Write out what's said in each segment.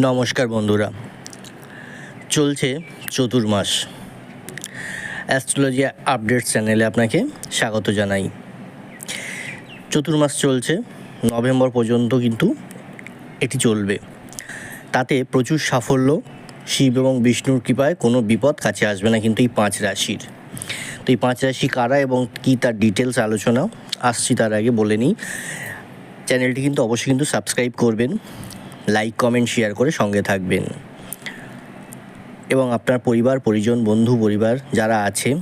নমস্কার বন্ধুরা। চলছে চতুর্মাস। অ্যাস্ট্রোলজি আপডেট চ্যানেলে আপনাকে স্বাগত জানাই। চতুর্মাস চলছে, নভেম্বর পর্যন্ত কিন্তু এটি চলবে। তাতে প্রচুর সাফল্য, শিব এবং বিষ্ণুর কৃপায় কোনো বিপদ কাছে আসবে না কিন্তু এই পাঁচ রাশির। তো এই পাঁচ রাশি কারা এবং কী তার ডিটেলস আলোচনা, আসছি তার আগে বলে নিই। চ্যানেলটি কিন্তু অবশ্যই কিন্তু সাবস্ক্রাইব করবেন। লাইক কমেন্ট শেয়ার করে সঙ্গে থাকবেন। এবং আপনার পরিবার, পরিজন, বন্ধু, পরিবার যারা আছে,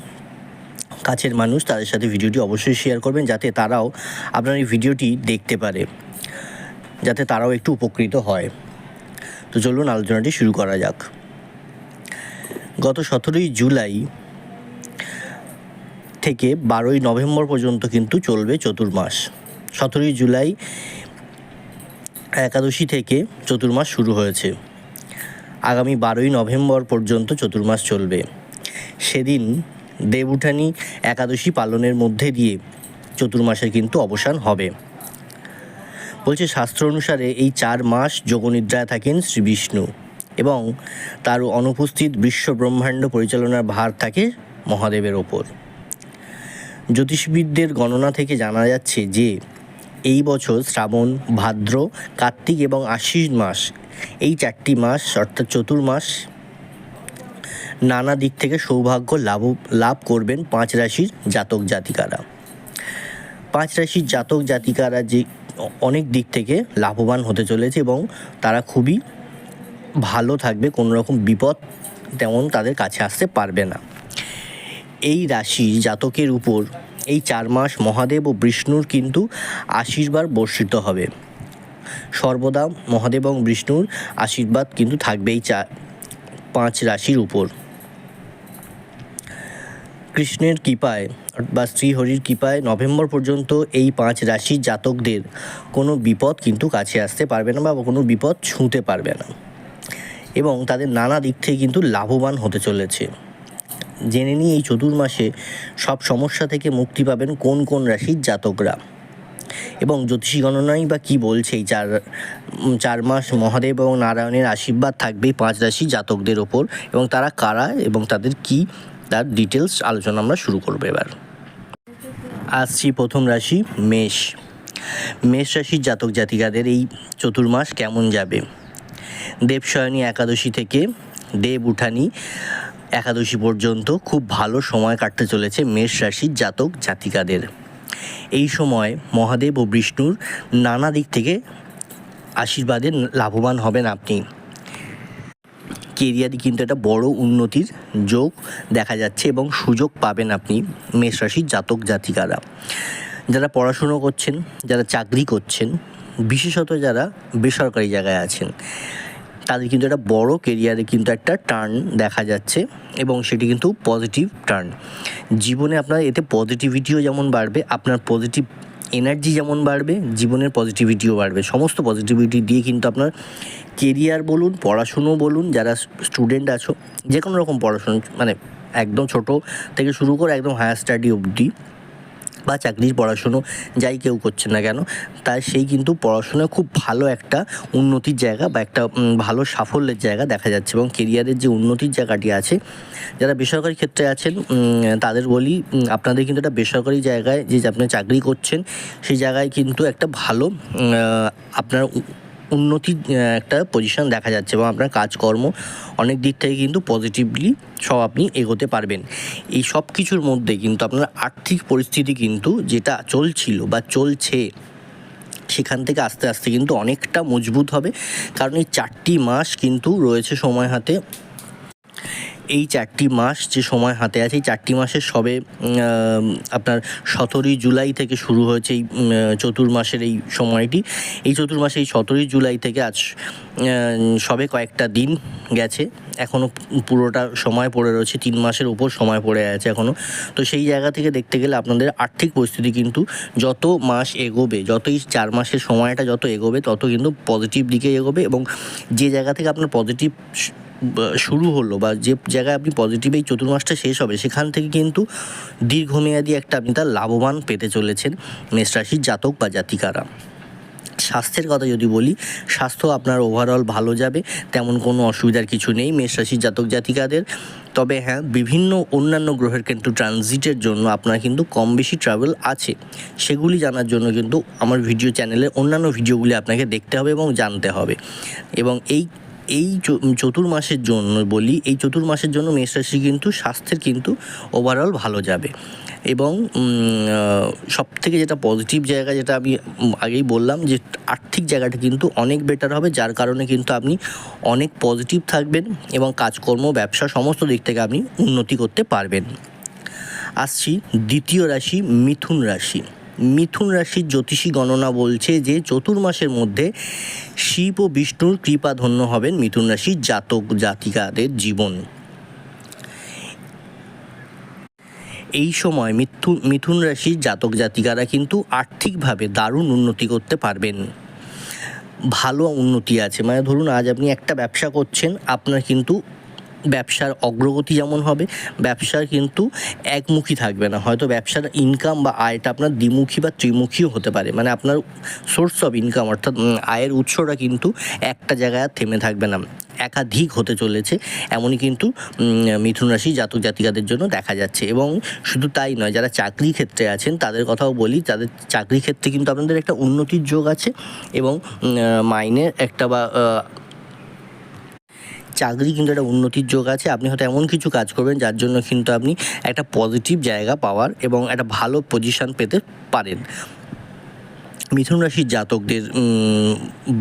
কাছের মানুষ, তাদের সাথে ভিডিওটি অবশ্যই শেয়ার করবেন যাতে তারাও আপনার এই ভিডিওটি দেখতে পারে। যাতে তারাও একটু উপকৃত হয়। তো চলুন আলোচনাটি শুরু করা যাক। গত সতেরোই জুলাই থেকে বারোই নভেম্বর পর্যন্ত কিন্তু চলবে চতুর্মাস। সতেরোই জুলাই একাদশী থেকে চতুর্মাস শুরু হয়েছে। আগামী বারোই নভেম্বর পর্যন্ত চতুর্মাস চলবে। সেদিন দেবউঠানি একাদশী পালনের মধ্যে দিয়ে চতুর্মাসের কিন্তু অবসান হবে। বলছে শাস্ত্র অনুসারে এই চার মাস যোগনিদ্রায় থাকেন শ্রী বিষ্ণু এবং তার অনুপস্থিত বিশ্ব ব্রহ্মাণ্ড পরিচালনার ভার থাকে মহাদেবের ওপর। জ্যোতিষবিদদের গণনা থেকে জানা যাচ্ছে যে এই বছর শ্রাবণ, ভাদ্র, কার্তিক এবং আশ্বিন মাস, এই চারটি মাস অর্থাৎ চতুর্মাস নানা দিক থেকে সৌভাগ্য লাভ লাভ করবেন পাঁচ রাশির জাতক জাতিকারা। পাঁচ রাশির জাতক জাতিকারা যে অনেক দিক থেকে লাভবান হতে চলেছে এবং তারা খুবই ভালো থাকবে, কোনো রকম বিপদ তেমন তাদের কাছে আসতে পারবে না। এই রাশি জাতকের উপর এই চার মাস মহাদেব ও বিষ্ণুর কিন্তু আশীর্বাদ বর্ষিত হবে। সর্বদা মহাদেব এবং বিষ্ণুর আশীর্বাদ কিন্তু থাকবে এই চা, পাঁচ রাশির উপর। কৃষ্ণের কৃপায় বা শ্রীহরির কৃপায় নভেম্বর পর্যন্ত এই পাঁচ রাশির জাতকদের কোনো বিপদ কিন্তু কাছে আসতে পারবে না বা কোনো বিপদ ছুঁতে পারবে না। এবং তাদের নানা দিক থেকে কিন্তু লাভবান হতে চলেছে। জেনে নিই এই চতুর্মাসে সব সমস্যা থেকে মুক্তি পাবেন কোন কোন রাশির জাতকরা। এবং জ্যোতিষী গণনাই বা কী বলছে এই চার চার মাস মহাদেব এবং নারায়ণের আশীর্বাদ থাকবে পাঁচ রাশি জাতকদের ওপর। এবং তারা কারা এবং তাদের কি, তার ডিটেলস আলোচনা আমরা শুরু করব এবার। আসছি প্রথম রাশি, মেষ। মেষ রাশির জাতক জাতিকাদের এই চতুর্মাস কেমন যাবে? দেবশয়নী একাদশী থেকে দেব উঠানি একাদশী পর্যন্ত খুব ভালো সময় কাটতে চলেছে মেষ রাশির জাতক জাতিকাদের। এই সময় মহাদেব ও বিষ্ণুর নানা দিক থেকে আশীর্বাদে লাভবান হবেন আপনি। কেরিয়ারে কিন্তু একটা বড় উন্নতির যোগ দেখা যাচ্ছে এবং সুযোগ পাবেন আপনি মেষ রাশির জাতক জাতিকারা। যারা পড়াশুনো করছেন, যারা চাকরি করছেন, বিশেষত যারা বেসরকারি জায়গায় আছেন তাদের কিন্তু একটা বড় কেরিয়ারে কিন্তু একটা টার্ন দেখা যাচ্ছে এবং সেটি কিন্তু পজিটিভ টার্ন। জীবনে আপনার এতে পজিটিভিটিও যেমন বাড়বে, আপনার পজিটিভ এনার্জি যেমন বাড়বে, জীবনের পজিটিভিটিও বাড়বে। সমস্ত পজিটিভিটি দিয়ে কিন্তু আপনার কেরিয়ার বলুন, পড়াশুনো বলুন, যারা স্টুডেন্ট আছো যে কোনো রকম পড়াশুনো মানে একদম ছোট থেকে শুরু করে একদম হায়ার স্টাডি অবধি বা চাকরির পড়াশুনো যাই কেউ করছে না কেন তাই সেই কিন্তু পড়াশোনায় খুব ভালো একটা উন্নতির জায়গা বা একটা ভালো সাফল্যের জায়গা দেখা যাচ্ছে এবং কেরিয়ারের যে উন্নতির জায়গাটি আছে, যারা বেসরকারি ক্ষেত্রে আছেন তাদের বলি আপনাদের কিন্তু একটা বেসরকারি জায়গায় যে আপনি চাকরি করছেন, সেই জায়গায় কিন্তু একটা ভালো আপনার উন্নতির একটা পজিশন দেখা যাচ্ছে এবং আপনার কাজকর্ম অনেক দিক থেকে কিন্তু পজিটিভলি সব আপনি এগোতে পারবেন। এই সব কিছুর মধ্যে কিন্তু আপনার আর্থিক পরিস্থিতি কিন্তু যেটা চলছিল বা চলছে, সেখান থেকে আস্তে আস্তে কিন্তু অনেকটা মজবুত হবে। কারণ এই চারটি মাস কিন্তু রয়েছে সময় হাতে। এই চারটি মাস যে সময় হাতে আছে, এই চারটি মাসের সবে আপনার সতেরোই জুলাই থেকে শুরু হয়েছে এই চতুর্মাসের এই সময়টি। এই চতুর্মাসে এই সতেরোই জুলাই থেকে আজ সবে কয়েকটা দিন গেছে। এখনও পুরোটা সময় পড়ে রয়েছে, তিন মাসের উপর সময় পড়ে আছে এখনও তো সেই জায়গা থেকে দেখতে গেলে আপনাদের আর্থিক পরিস্থিতি কিন্তু যত মাস এগোবে, যতই চার মাসের সময়টা যত এগোবে, তত কিন্তু পজিটিভ দিকে এগোবে এবং যে জায়গা থেকে আপনার পজিটিভ শুরু হলো বা যে জায়গায় আপনি পজিটিভ এই চতুর্মাসটা শেষ হবে, সেখান থেকে কিন্তু দীর্ঘমেয়াদী একটা আপনি তার লাভবান পেতে চলেছেন মেষ রাশির জাতক বা জাতিকারা। স্বাস্থ্যের কথা যদি বলি, স্বাস্থ্য আপনার ওভারঅল ভালো যাবে, তেমন কোনো অসুবিধার কিছু নেই মেষ রাশির জাতক জাতিকাদের। তবে হ্যাঁ বিভিন্ন অন্যান্য গ্রহের কিন্তু ট্রানজিটের জন্য আপনার কিন্তু কম বেশি ট্রাভেল আছে। সেগুলি জানার জন্য কিন্তু আমার ভিডিও চ্যানেলে অন্যান্য ভিডিওগুলি আপনাকে দেখতে হবে এবং জানতে হবে। এবং এই এই চতুর্মাসের জন্য বলি, এই চতুর্মাসের জন্য মেষ রাশি কিন্তু স্বাস্থ্যের কিন্তু ওভারঅল ভালো যাবে। এবং সব থেকে যেটা পজিটিভ জায়গা যেটা আমি আগেই বললাম যে আর্থিক জায়গাটা কিন্তু অনেক বেটার হবে, যার কারণে কিন্তু আপনি অনেক পজিটিভ থাকবেন এবং কাজকর্ম, ব্যবসা সমস্ত দিক থেকে আপনি উন্নতি করতে পারবেন। আসছি দ্বিতীয় রাশি, মিথুন রাশি। মিথুন রাশির জ্যোতিষী গণনা বলছে যে চতুর্মাসের মধ্যে শিব ও বিষ্ণুর কৃপা ধন্য হবেন মিথুন রাশির জাতক জাতিকাদের জীবন। এই সময় মিথুন মিথুন রাশির জাতক জাতিকারা কিন্তু আর্থিকভাবে দারুণ উন্নতি করতে পারবেন। ভালো উন্নতি আছে। মানে ধরুন আজ আপনি একটা ব্যবসা করছেন, আপনার কিন্তু ব্যবসার অগ্রগতি যেমন হবে, ব্যবসার কিন্তু একমুখী থাকবে না। হয়তো ব্যবসার ইনকাম বা আয়টা আপনার দ্বিমুখী বা ত্রিমুখীও হতে পারে। মানে আপনার সোর্স অফ ইনকাম অর্থাৎ আয়ের উৎসটা কিন্তু একটা জায়গায় থেমে থাকবে না। একাধিক হতে চলেছে, এমনই কিন্তু মিথুন রাশি জাতক জাতিকাদের জন্য দেখা যাচ্ছে। এবং শুধু তাই নয়, যারা চাকরি ক্ষেত্রে আছেন, তাদের কথাও বলি, তাদের চাকরি ক্ষেত্রে কিন্তু আপনাদের একটা উন্নতির যোগ আছে এবং মাইনের একটা বা চাকরি কিন্তু একটা উন্নতির যোগ আছে, আপনি হয়তো এমন কিছু কাজ করবেন যার জন্য কিন্তু আপনি একটা পজিটিভ জায়গা পাওয়ার এবং একটা ভালো পজিশন পেতে পারেন। মিথুন রাশির জাতকদের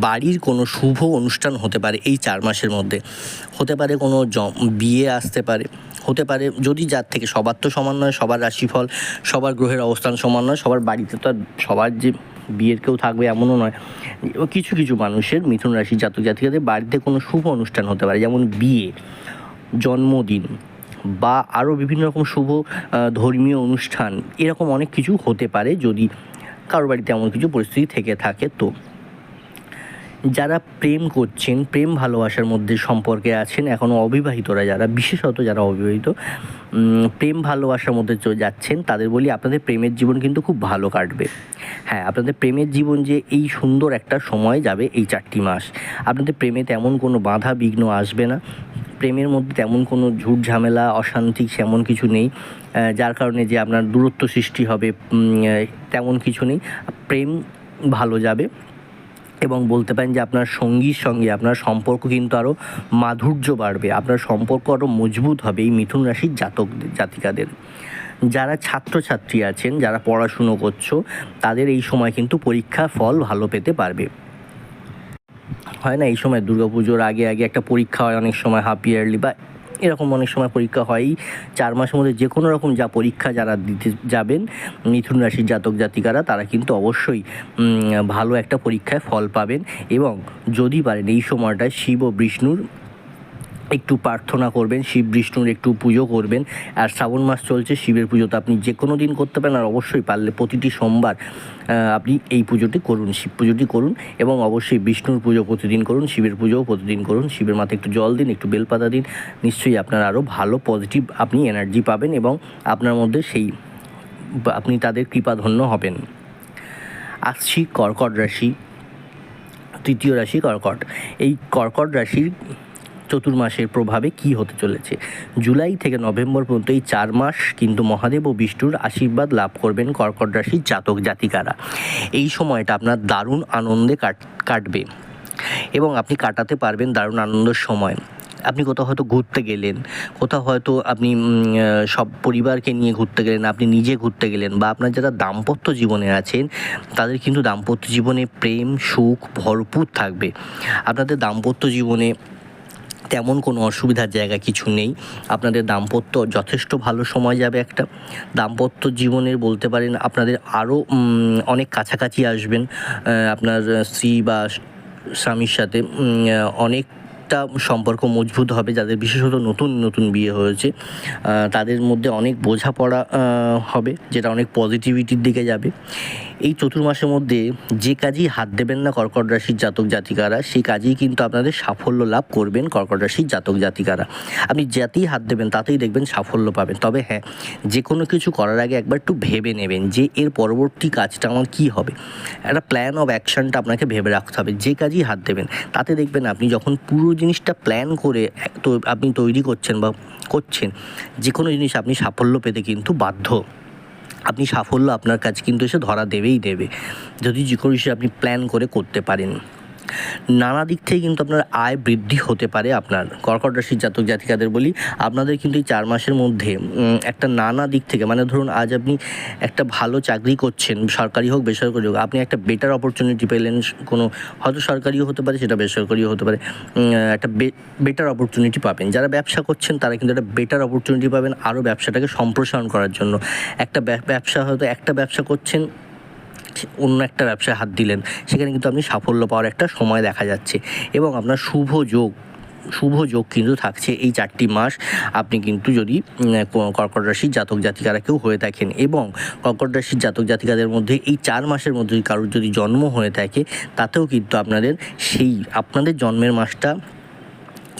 বাড়ির কোনো শুভ অনুষ্ঠান হতে পারে এই চার মাসের মধ্যে। হতে পারে কোনো বিয়ে আসতে পারে। হতে পারে যদি যার থেকে সবার তো সমান নয়, সবার রাশিফল, সবার গ্রহের অবস্থান সমান নয়, সবার বাড়িতে তো সবার যে বিয়ের কেউ থাকবে এমনও নয়। কিছু কিছু মানুষের মিথুন রাশি জাতক জাতিকাদের বাড়িতে কোনো শুভ অনুষ্ঠান হতে পারে, যেমন বিয়ে, জন্মদিন বা আরও বিভিন্ন রকম শুভ ধর্মীয় অনুষ্ঠান। এরকম অনেক কিছু হতে পারে যদি কারও বাড়িতে এমন কিছু পরিস্থিতি থেকে থাকে। তো যারা প্রেম করছেন, প্রেম ভালোবাসার মধ্যে সম্পর্কে আছেন এখনও অবিবাহিতরা যারা, বিশেষত যারা অবিবাহিত প্রেম ভালোবাসার মধ্যে যাচ্ছেন, তাদের বলি আপনাদের প্রেমের জীবন কিন্তু খুব ভালো কাটবে। হ্যাঁ আপনাদের প্রেমের জীবন যে এই সুন্দর একটা সময় যাবে এই চারটি মাস, আপনাদের প্রেমে তেমন কোনো বাধা বিঘ্ন আসবে না। প্রেমের মধ্যে তেমন কোনো ঝুট ঝামেলা, অশান্তি সেমন কিছু নেই যার কারণে যে আপনার দূরত্ব সৃষ্টি হবে তেমন কিছু নেই। প্রেম ভালো যাবে। এবং বলতে পারেন যে আপনার সঙ্গীর সঙ্গে আপনার সম্পর্ক কিন্তু আরও মাধুর্য বাড়বে, আপনার সম্পর্ক আরও মজবুত হবে এই মিথুন রাশির জাতক জাতিকাদের। যারা ছাত্রছাত্রী আছেন, যারা পড়াশুনো করছ, তাদের এই সময় কিন্তু পরীক্ষা ফল ভালো পেতে পারবে। হয় না? এই সময় দুর্গাপুজোর আগে আগে একটা পরীক্ষা হয় অনেক সময় হাফ ইয়ারলি বা এরকম অনেক সময় পরীক্ষা হয়ই চার মাসের মধ্যে যে কোনো রকম যা পরীক্ষা যারা দিতে যাবেন, মিথুন রাশির জাতক জাতিকারা, তারা কিন্তু অবশ্যই ভালো একটা পরীক্ষায় ফল পাবেন। এবং যদি পারেন, এই সময়টায় শিব ও বিষ্ণুর একটু প্রার্থনা করবেন, শিব বিষ্ণুর একটু পুজো করবেন, আর শ্রাবণ মাস চলছে, শিবের পুজো তো আপনি যে কোনো দিন করতে পারেন, আর অবশ্যই পারলে প্রতিটি সোমবার আপনি এই পুজোটি করুন, শিব পুজোটি করুন, এবং অবশ্যই বিষ্ণুর পুজো প্রতিদিন করুন, শিবের পুজোও প্রতিদিন করুন, শিবের মাথায় একটু জল দিন, একটু বেলপাতা দিন, নিশ্চয়ই আপনার আরও ভালো পজিটিভ আপনি এনার্জি পাবেন, এবং আপনার মধ্যে সেই, আপনি তাদের কৃপাধন্য হবেন। আসছি কর্কট রাশি, তৃতীয় রাশি কর্কট। এই কর্কট রাশির চতুর্মাসের প্রভাবে কি হতে চলেছে? জুলাই থেকে নভেম্বর পর্যন্ত এই চার মাস কিন্তু মহাদেব ও বিষ্ণুর আশীর্বাদ লাভ করবেন কর্কট রাশির জাতক জাতিকারা। এই সময়টা আপনার দারুণ আনন্দে কাট, কাটবে এবং আপনি কাটাতে পারবেন দারুণ আনন্দের সময়। আপনি কোথাও হয়তো ঘুরতে গেলেন, কোথাও হয়তো আপনি সব পরিবারকে নিয়ে ঘুরতে গেলেন, আপনি নিজে ঘুরতে গেলেন বা আপনার যারা দাম্পত্য জীবনে আছেন, তাদের কিন্তু দাম্পত্য জীবনে প্রেম, সুখ ভরপুর থাকবে। আপনাদের দাম্পত্য জীবনে তেমন কোনো অসুবিধার জায়গা কিছু নেই। আপনাদের দাম্পত্য যথেষ্ট ভালো সময় যাবে একটা। দাম্পত্য জীবনের বলতে পারেন আপনাদের আরও অনেক কাছাকাছি আসবেন। আপনার স্ত্রী বা স্বামীর সাথে আহ, অনেকটা সম্পর্ক মজবুত হবে। যাদের বিশেষত নতুন নতুন বিয়ে হয়েছে তাদের মধ্যে অনেক বোঝাপড়া হবে যেটা অনেক পজিটিভিটির দিকে যাবে। এই চতুর্মাসের মধ্যে যে কাজই হাত দেবেন না কর্কট রাশির জাতক জাতিকারা, সেই কাজেই কিন্তু আপনাদের সাফল্য লাভ করবেন কর্কট রাশির জাতক জাতিকারা। আপনি যাতেই হাত দেবেন, তাতেই দেখবেন সাফল্য পাবেন। তবে হ্যাঁ যে কোনো কিছু করার আগে একবার একটু ভেবে নেবেন যে এর পরবর্তী কাজটা আমার কী হবে। একটা প্ল্যান অফ অ্যাকশনটা আপনাকে ভেবে রাখতে হবে। যে কাজই হাত দেবেন, তাতে দেখবেন আপনি যখন পুরো জিনিসটা প্ল্যান করে আপনি তৈরি করছেন বা করছেন যে কোনো জিনিস আপনি সাফল্য পেতে কিন্তু বাধ্য। আপনি সাফল্য আপনার কাছে কিন্তু এসে ধরা দেবেই দেবে। যদি যে কোনো আপনি প্ল্যান করে করতে পারেন। নানা দিক থেকে কিন্তু আপনার আয় বৃদ্ধি হতে পারে আপনার কর্কট রাশির জাতক জাতিকাদের বলি। আপনাদের কিন্তু এই চার মাসের মধ্যে একটা নানা দিক থেকে মানে ধরুন আজ আপনি একটা ভালো চাকরি করছেন, সরকারি হোক, বেসরকারি হোক, আপনি একটা বেটার অপরচুনিটি পেলেন, কোনো হয়তো সরকারিও হতে পারে, সেটা বেসরকারিও হতে পারে একটা বেটার অপরচুনিটি পাবেন। যারা ব্যবসা করছেন, তারা কিন্তু একটা বেটার অপরচুনিটি পাবেন আরও ব্যবসাটাকে সম্প্রসারণ করার জন্য। একটা ব্যবসা হয়তো একটা ব্যবসা করছেন অন্য একটা ব্যবসায় হাত দিলেন। সেখানে কিন্তু আপনি সাফল্য পাওয়ার একটা সময় দেখা যাচ্ছে। এবং আপনার শুভ যোগ শুভ যোগ কিন্তু থাকছে এই চারটি মাস। আপনি কিন্তু যদি কর্কট রাশির জাতক জাতিকারা কেউ হয়ে থাকেন এবং কর্কট রাশির জাতক জাতিকাদের মধ্যে এই চার মাসের মধ্যে কারোর যদি জন্ম হয়ে থাকে, তাতেও কিন্তু আপনাদের সেই, আপনাদের জন্মের মাসটা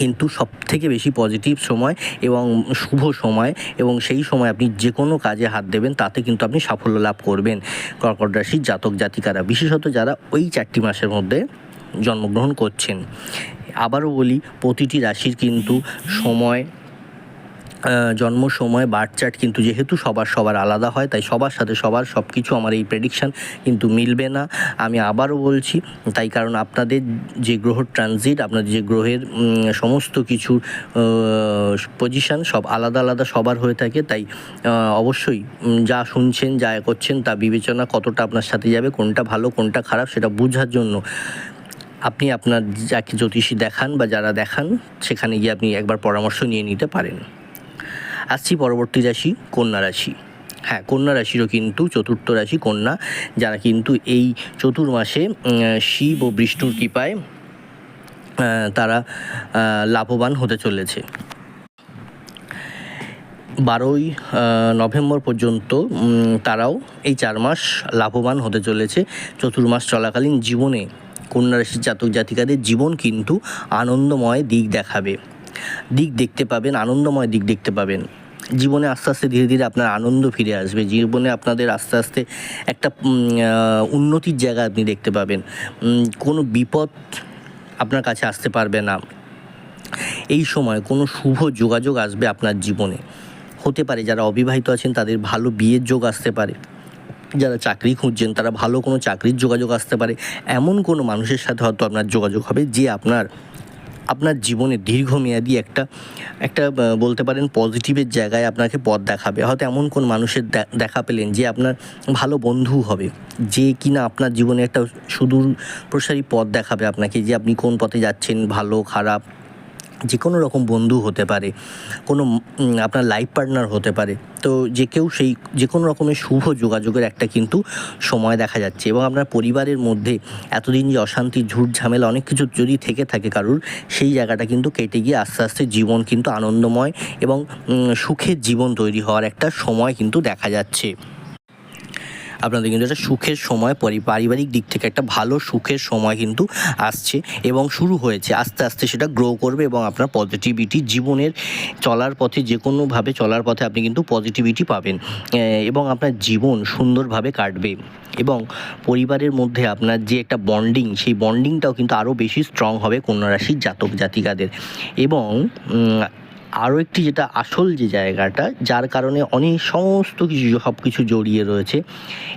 কিন্তু সব থেকে বেশি পজিটিভ সময় এবং শুভ সময় এবং সেই সময় আপনি যে কোনো কাজে হাত দেবেন, তাতে কিন্তু আপনি সাফল্য লাভ করবেন। কর্কট রাশির জাতক, জাতিকারা, বিশেষত যারা ওই চারটি মাসের মধ্যে জন্মগ্রহণ করছেন। আবারও বলি, প্রতিটি রাশির কিন্তু সময় জন্ম সময় বার্থ চার্ট কিন্তু যেহেতু সবার সবার আলাদা হয়, তাই সবার সাথে সবার সব কিছু আমার এই প্রেডিকশান কিন্তু মিলবে না। আমি আবারও বলছি, তাই কারণ আপনাদের যে গ্রহ ট্রানজিট আপনাদের যে গ্রহের সমস্ত কিছু পজিশান সব আলাদা আলাদা সবার হয়ে থাকে, তাই অবশ্যই যা শুনছেন, যা করছেন, তা বিবেচনা কতটা আপনার সাথে যাবে, কোনটা ভালো, কোনটা খারাপ, সেটা বোঝার জন্য আপনি আপনার যাকে জ্যোতিষী দেখান বা যারা দেখান, সেখানে গিয়ে আপনি একবার পরামর্শ নিয়ে নিতে পারেন। আসছি পরবর্তী রাশি, কন্যা রাশি। হ্যাঁ কন্যা রাশিরও কিন্তু চতুর্থ রাশি কন্যা, যারা কিন্তু এই চতুর্মাসে শিব ও বিষ্ণুর কৃপায় তারা লাভবান হতে চলেছে। বারোই নভেম্বর পর্যন্ত তারাও এই চার মাস লাভবান হতে চলেছে। চতুর্মাস চলাকালীন জীবনে কন্যা রাশির জাতক জাতিকাদের জীবন কিন্তু আনন্দময় দিক দেখাবে। দিক দেখতে পাবেন, আনন্দময় দিক দেখতে পাবেন। জীবনে আস্তে আস্তে ধীরে ধীরে আপনার আনন্দ ফিরে আসবে। জীবনে আপনাদের আস্তে আস্তে একটা উন্নতির জায়গা আপনি দেখতে পাবেন। কোনো বিপদ আপনার কাছে আসতে পারবে না। এই সময় কোনো শুভ যোগাযোগ আসবে আপনার জীবনে। হতে পারে যারা অবিবাহিত আছেন, তাদের ভালো বিয়ের যোগ আসতে পারে। যারা চাকরি খুঁজছেন, তারা ভালো কোনো চাকরির যোগাযোগ আসতে পারে। এমন কোনো মানুষের সাথে হয়তো আপনার যোগাযোগ হবে যে আপনার আপনার জীবনে দীর্ঘমেয়াদী একটা একটা বলতে পারেন পজিটিভের জায়গায় আপনাকে পথ দেখাবে। হয়তো এমন কোন মানুষের দেখা পেলেন যে আপনার ভালো বন্ধু হবে, যে কিনা আপনার জীবনে একটা সুদূর প্রসারী পথ দেখাবে আপনাকে যে আপনি কোন পথে যাচ্ছেন, ভালো, খারাপ যে কোনো রকম বন্ধু হতে পারে, কোনো আপনার লাইফ পার্টনার হতে পারে, তো যে কেউ সেই যে কোনো রকমের শুভ যোগাযোগের একটা কিন্তু সময় দেখা যাচ্ছে এবং আপনার পরিবারের মধ্যে এতদিন যে অশান্তি, ঝুট ঝামেলা অনেক কিছু যদি থেকে থাকে কারুর, সেই জায়গাটা কিন্তু কেটে গিয়ে আস্তে আস্তে জীবন কিন্তু আনন্দময় এবং সুখের জীবন তৈরি হওয়ার একটা সময় কিন্তু দেখা যাচ্ছে। আপনাদের কিন্তু একটা সুখের সময়, পরি- পারিবারিক দিক থেকে একটা ভালো সুখের সময় কিন্তু আসছে এবং শুরু হয়েছে। আস্তে আস্তে সেটা গ্রো করবে এবং আপনার পজিটিভিটি জীবনের চলার পথে যে কোনোভাবে চলার পথে আপনি কিন্তু পজিটিভিটি পাবেন। এবং আপনার জীবন সুন্দরভাবে কাটবে। এবং পরিবারের মধ্যে আপনার যে একটা বন্ডিং সেই বন্ডিংটাও কিন্তু আরও বেশি স্ট্রং হবে কন্যা রাশির জাতক জাতিকাদের এবং আরও একটি যেটা আসল যে জায়গাটা, যার কারণে অনেক সমস্ত কিছু সব কিছু জড়িয়ে রয়েছে,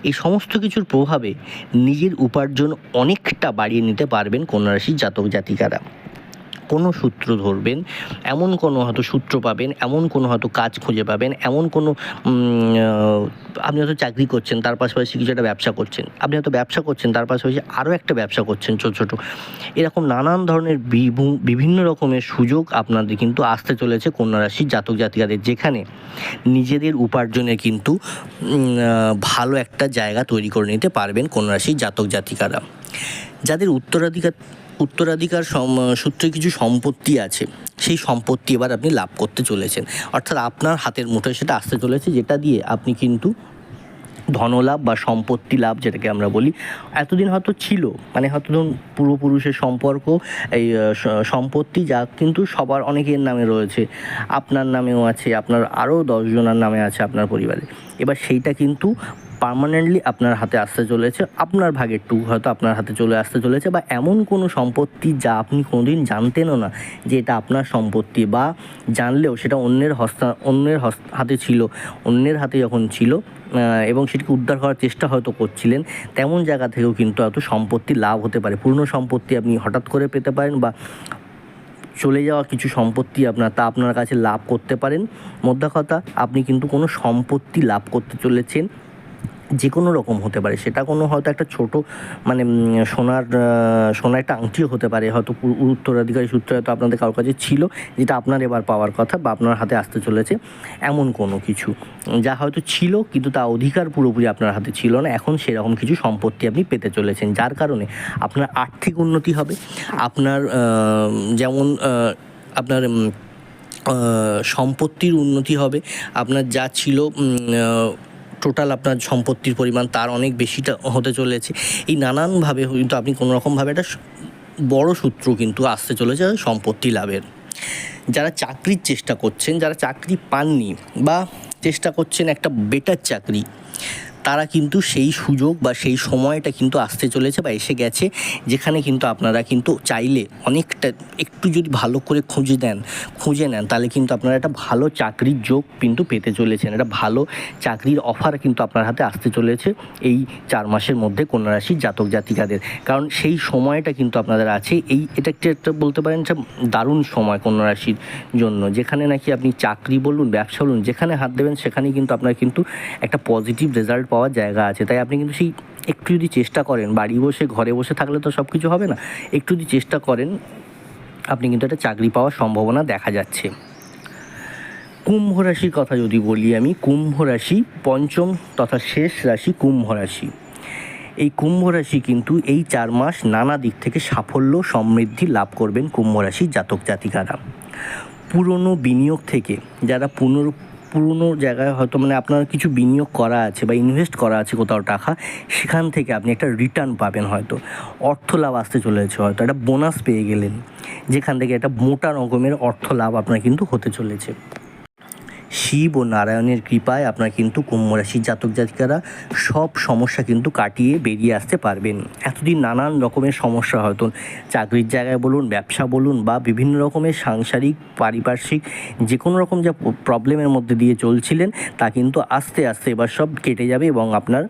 এই সমস্ত কিছুর প্রভাবে নিজের উপার্জন অনেকটা বাড়িয়ে নিতে পারবেন কন্যা রাশির জাতক জাতিকারা। কোনো সূত্র ধরবেন, এমন কোনো হয়তো সূত্র পাবেন, এমন কোনো হয়তো কাজ খুঁজে পাবেন, এমন কোনো আপনি হয়তো চাকরি করছেন, তার পাশাপাশি কিছু একটা ব্যবসা করছেন। আপনি হয়তো ব্যবসা করছেন, তার পাশাপাশি আরও একটা ব্যবসা করছেন ছোটো ছোটো। এরকম নানান ধরনের বিভি- বিভিন্ন রকমের সুযোগ আপনাদের কিন্তু আসতে চলেছে কন্যা রাশির জাতক জাতিকাদের, যেখানে নিজেদের উপার্জনে কিন্তু ভালো একটা জায়গা তৈরি করে নিতে পারবেন কন্যা রাশির জাতক জাতিকারা। যাদের উত্তরাধিকার উত্তরাধিকার সূত্রে কিছু সম্পত্তি আছে। সেই সম্পত্তি এবার আপনি লাভ করতে চলেছেন। অর্থাৎ আপনার হাতের মুঠোয় সেটা আসতে চলেছে, যেটা দিয়ে আপনি কিন্তু ধনলাভ বা সম্পত্তি লাভ, যেটাকে আমরা বলি, এতদিন হয়তো ছিল। মানে হয়তো ধরুন পূর্বপুরুষের সম্পর্ক, এই সম্পত্তি যা কিন্তু সবার অনেকের নামে রয়েছে। আপনার নামেও আছে, আপনার আরও দশজনের নামে আছে আপনার পরিবারে। এবার সেইটা কিন্তু পার্মানেন্টলি আপনার হাতে আসতে চলেছে, আপনার ভাগের টু হয়তো আপনার হাতে চলে আসতে চলেছে বা এমন কোনো সম্পত্তি যা আপনি কোনোদিন জানতেনও না যে এটা আপনার সম্পত্তি বা জানলেও সেটা অন্যের হস্তা, অন্যের হাতে ছিল, অন্যের হাতে যখন ছিল এবং সেটিকে উদ্ধার করার চেষ্টা হয়তো করছিলেন, তেমন জায়গা থেকেও কিন্তু হয়তো সম্পত্তি লাভ হতে পারে। পুরনো সম্পত্তি আপনি হঠাৎ করে পেতে পারেন বা চলে যাওয়া কিছু সম্পত্তি আপনার, তা আপনার কাছে লাভ করতে পারেন। মোদ্দা কথা, আপনি কিন্তু কোনো সম্পত্তি লাভ করতে চলেছেন। যে কোনো রকম হতে পারে। সেটা কোনো হয়তো একটা ছোট মানে সোনার সোনার একটা আংটিও হতে পারে। হয়তো উত্তরাধিকারী সূত্রে হয়তো আপনাদের কারোর কাছে ছিল, যেটা আপনার এবার পাওয়ার কথা বা আপনার হাতে আসতে চলেছে, এমন কোনো কিছু। যা হয়তো ছিল, কিন্তু তা অধিকার পুরোপুরি আপনার হাতে ছিল না। এখন সেরকম কিছু সম্পত্তি আপনি পেতে চলেছেন, যার কারণে আপনার আর্থিক উন্নতি হবে। আপনার যেমন আপনার সম্পত্তির উন্নতি হবে। আপনার যা ছিল টোটাল আপনার সম্পত্তির পরিমাণ তার অনেক বেশিটা হতে চলেছে। এই নানানভাবে কিন্তু আপনি কোনোরকমভাবে একটা বড় সূত্র কিন্তু আসতে চলেছে সম্পত্তি লাভের। যারা চাকরির চেষ্টা করছেন, যারা চাকরি পাননি বা চেষ্টা করছেন একটা বেটার চাকরি তারা কিন্তু সেই সুযোগ বা সেই সময়টা কিন্তু আসতে চলেছে বা এসে গেছে, যেখানে কিন্তু আপনারা কিন্তু চাইলে অনেকটা একটু যদি ভালো করে খুঁজে দেন, খুঁজে নেন, তাহলে কিন্তু আপনারা একটা ভালো চাকরির যোগ কিন্তু পেতে চলেছেন। একটা ভালো চাকরির অফার কিন্তু আপনার হাতে আসতে চলেছে এই চার মাসের মধ্যে কন্যা রাশির জাতক জাতিকাদের। কারণ সেই সময়টা কিন্তু আপনাদের আছে, এই এটা একটা বলতে পারেন দারুণ সময় কন্যা রাশির জন্য, যেখানে নাকি আপনি চাকরি বলুন, ব্যবসা বলুন, যেখানে হাত দেবেন সেখানেই কিন্তু আপনার কিন্তু একটা পজিটিভ রেজাল্ট পাওয়ার জায়গা আছে। তাই আপনি কিন্তু সেই একটু যদি চেষ্টা করেন, বাড়ি বসে, ঘরে বসে থাকলে তো সব কিছু হবে না, একটু যদি চেষ্টা করেন, আপনি কিন্তু একটা চাকরি পাওয়ার সম্ভাবনা দেখা যাচ্ছে। কুম্ভ রাশির কথা যদি বলি আমি, কুম্ভ রাশি পঞ্চম তথা শেষ রাশি কুম্ভ রাশি। এই কুম্ভ রাশি কিন্তু এই চার মাস নানা দিক থেকে সাফল্য, সমৃদ্ধি লাভ করবেন কুম্ভ রাশির জাতক জাতিকারা। পুরনো বিনিয়োগ থেকে যারা পুনর পুরনো জায়গায় হয়তো মানে আপনার কিছু বিনিয়োগ করা আছে বা ইনভেস্ট করা আছে কোথাও টাকা, সেখান থেকে আপনি একটা রিটার্ন পাবেন হয়তো। অর্থ লাভ আসতে চলেছে হয়তো, একটা বোনাস পেয়ে গেলেন। যেখান থেকে একটা মোটা রকমের অর্থ লাভ আপনার কিন্তু হতে চলেছে। শিব ও নারায়ণের কৃপায় আপনার কিন্তু কুম্ভ রাশির জাতক জাতিকারা সব সমস্যা কিন্তু কাটিয়ে বেরিয়ে আসতে পারবেন। এতদিন নানান রকমের সমস্যা হয়তো চাকরির জায়গায় বলুন, ব্যবসা বলুন বা বিভিন্ন রকমের সাংসারিক, পারিপার্শ্বিক যে কোনো রকম যা প্রবলেমের মধ্যে দিয়ে চলছিলেন, তা কিন্তু আস্তে আস্তে এবার সব কেটে যাবে এবং আপনার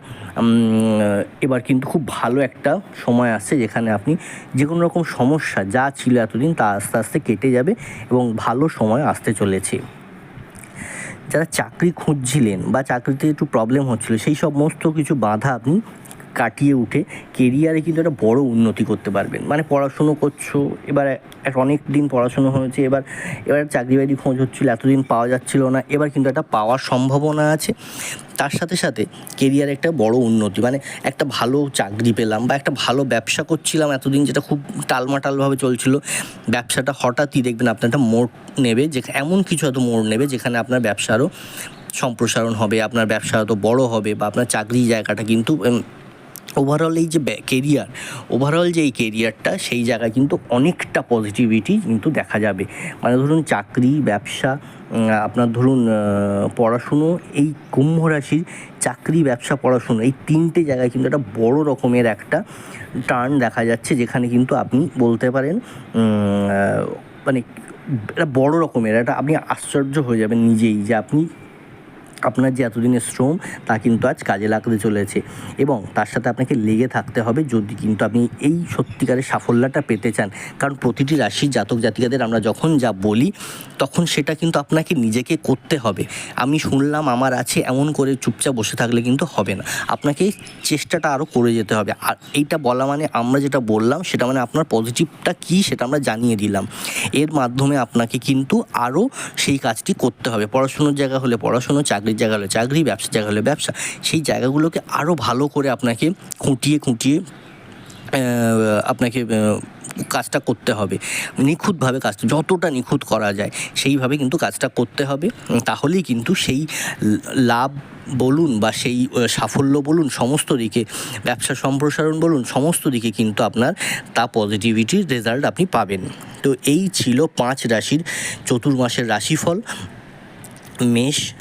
এবার কিন্তু খুব ভালো একটা সময় আসছে যেখানে আপনি যে কোনো রকম সমস্যা যা ছিল এতদিন তা আস্তে আস্তে কেটে যাবে এবং ভালো সময় আসতে চলেছে। যারা চাকরি খুঁজছিলেন বা চাকরিতে একটু প্রবলেম হচ্ছিল সেই সমস্ত কিছু বাধা আপনি কাটিয়ে উঠে কেরিয়ারে কিন্তু একটা বড় উন্নতি করতে পারবেন। মানে পড়াশুনো করছ, এবার অনেক দিন পড়াশুনো হয়েছে, এবার এবার চাকরি বাকরি খোঁজ হচ্ছিল, এতদিন পাওয়া যাচ্ছিল না, এবার কিন্তু একটা পাওয়ার সম্ভাবনা আছে। তার সাথে সাথে কেরিয়ারে একটা বড় উন্নতি মানে একটা ভালো চাকরি পেলাম বা একটা ভালো ব্যবসা করছিলাম এতদিন, যেটা খুব টালমাটালভাবে চলছিল। ব্যবসাটা হঠাৎই দেখবেন আপনার একটা মোড় নেবে যে এমন কিছু হয়তো মোড় নেবে, যেখানে আপনার ব্যবসা আরও সম্প্রসারণ হবে, আপনার ব্যবসা হয়তো বড় হবে বা আপনার চাকরি জায়গাটা কিন্তু ওভারঅল এই যে কেরিয়ার ওভারঅল যে এই কেরিয়ারটা সেই জায়গায় কিন্তু অনেকটা পজিটিভিটি কিন্তু দেখা যাবে। মানে ধরুন চাকরি, ব্যবসা আপনার ধরুন পড়াশুনো, এই কুম্ভ রাশির চাকরি, ব্যবসা, পড়াশুনো, এই তিনটে জায়গায় কিন্তু একটা বড় রকমের একটা টার্ন দেখা যাচ্ছে, যেখানে কিন্তু আপনি বলতে পারেন মানে একটা বড় রকমের, একটা আপনি আশ্চর্য হয়ে যাবেন নিজেই যে আপনি আপনার যে এতদিনের শ্রম, তা কিন্তু আজ কাজে লাগতে চলেছে। এবং তার সাথে আপনাকে লেগে থাকতে হবে যদি কিন্তু আপনি এই সত্যিকারের সাফল্যটা পেতে চান। কারণ প্রতিটি রাশির জাতক জাতিকাদের আমরা যখন যা বলি, তখন সেটা কিন্তু আপনাকে নিজেকে করতে হবে। আমি শুনলাম আমার আছে এমন করে চুপচাপ বসে থাকলে কিন্তু হবে না। আপনাকে চেষ্টাটা আরও করে যেতে হবে। আর এইটা বলা মানে আমরা যেটা বললাম, সেটা মানে আপনার পজিটিভটা কী সেটা আমরা জানিয়ে দিলাম। এর মাধ্যমে আপনাকে কিন্তু আরও সেই কাজটি করতে হবে। পড়াশুনোর জায়গা হলে পড়াশুনো চাকরির জায়গা হলে চাকরি, ব্যবসার জায়গা হলে ব্যবসা। সেই জায়গাগুলোকে আরও ভালো করে আপনাকে খুঁটিয়ে খুঁটিয়ে আপনাকে কাজটা করতে হবে। নিখুঁতভাবে কাজটা যতটা নিখুঁত করা যায়, সেইভাবে কিন্তু কাজটা করতে হবে। তাহলেই কিন্তু সেই লাভ বলুন বা সেই সাফল্য বলুন, সমস্ত দিকে, ব্যবসা সম্প্রসারণ বলুন, সমস্ত দিকে কিন্তু আপনার তা পজিটিভিটির রেজাল্ট আপনি পাবেন। তো এই ছিল পাঁচ রাশির চতুর্মাসের রাশিফল। মেষ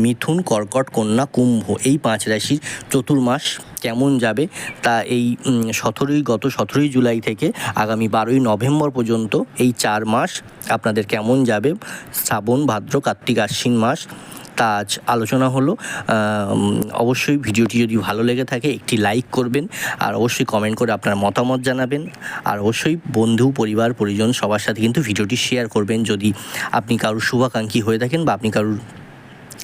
মিথুন, কর্কট, কন্যা, কুম্ভ এই পাঁচ রাশির চতুর্মাস কেমন যাবে? তা এই সতেরোই, গত সতেরোই জুলাই থেকে আগামী বারোই নভেম্বর পর্যন্ত এই চার মাস আপনাদের কেমন যাবে? শ্রাবণ, ভাদ্র, কার্তিক, আশ্বিন মাস। তা আজ আলোচনা হলো। অবশ্যই ভিডিওটি যদি ভালো লেগে থাকে, একটি লাইক করবেন, আর অবশ্যই কমেন্ট করে আপনার মতামত জানাবেন। আর অবশ্যই বন্ধু, পরিবার, পরিজন, সবার সাথে কিন্তু ভিডিওটি শেয়ার করবেন। যদি আপনি কারোর শুভাকাঙ্ক্ষী হয়ে থাকেন বা আপনি কারোর,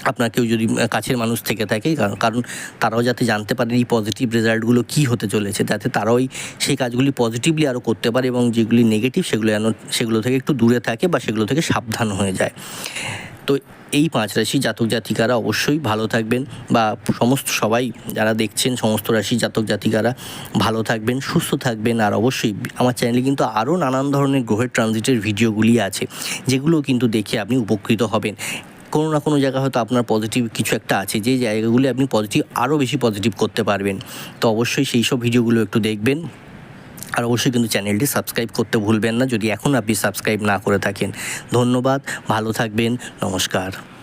আপনার কেউ যদি কাছের মানুষ থেকে থাকে, কারণ- কারণ তারাও যাতে জানতে পারে এই পজিটিভ রেজাল্টগুলো কী হতে চলেছে, যাতে তারাও সেই কাজগুলি পজিটিভলি আরও করতে পারে এবং যেগুলি নেগেটিভ সেগুলো যেন, সেগুলো থেকে একটু দূরে থাকে বা সেগুলো থেকে সাবধান হয়ে যায়। তো এই পাঁচ রাশি জাতক জাতিকারা অবশ্যই ভালো থাকবেন বা সমস্ত সবাই যারা দেখছেন, সমস্ত রাশি জাতক জাতিকারা ভালো থাকবেন, সুস্থ থাকবেন। আর অবশ্যই আমার চ্যানেলে কিন্তু আরও নানান ধরনের গ্রহের ট্রানজিটের ভিডিওগুলি আছে যেগুলো কিন্তু দেখে আপনি উপকৃত হবেন। কোনো না কোনো জায়গা হয়তো আপনার পজিটিভ কিছু একটা আছে, যে জায়গাগুলি আপনি পজিটিভ আরও বেশি পজিটিভ করতে পারবেন। তো অবশ্যই সেই সব ভিডিওগুলো একটু দেখবেন। আর অবশ্যই কিন্তু চ্যানেলটি সাবস্ক্রাইব করতে ভুলবেন না যদি এখন আপনি সাবস্ক্রাইব না করে থাকেন। ধন্যবাদ, ভালো থাকবেন, নমস্কার।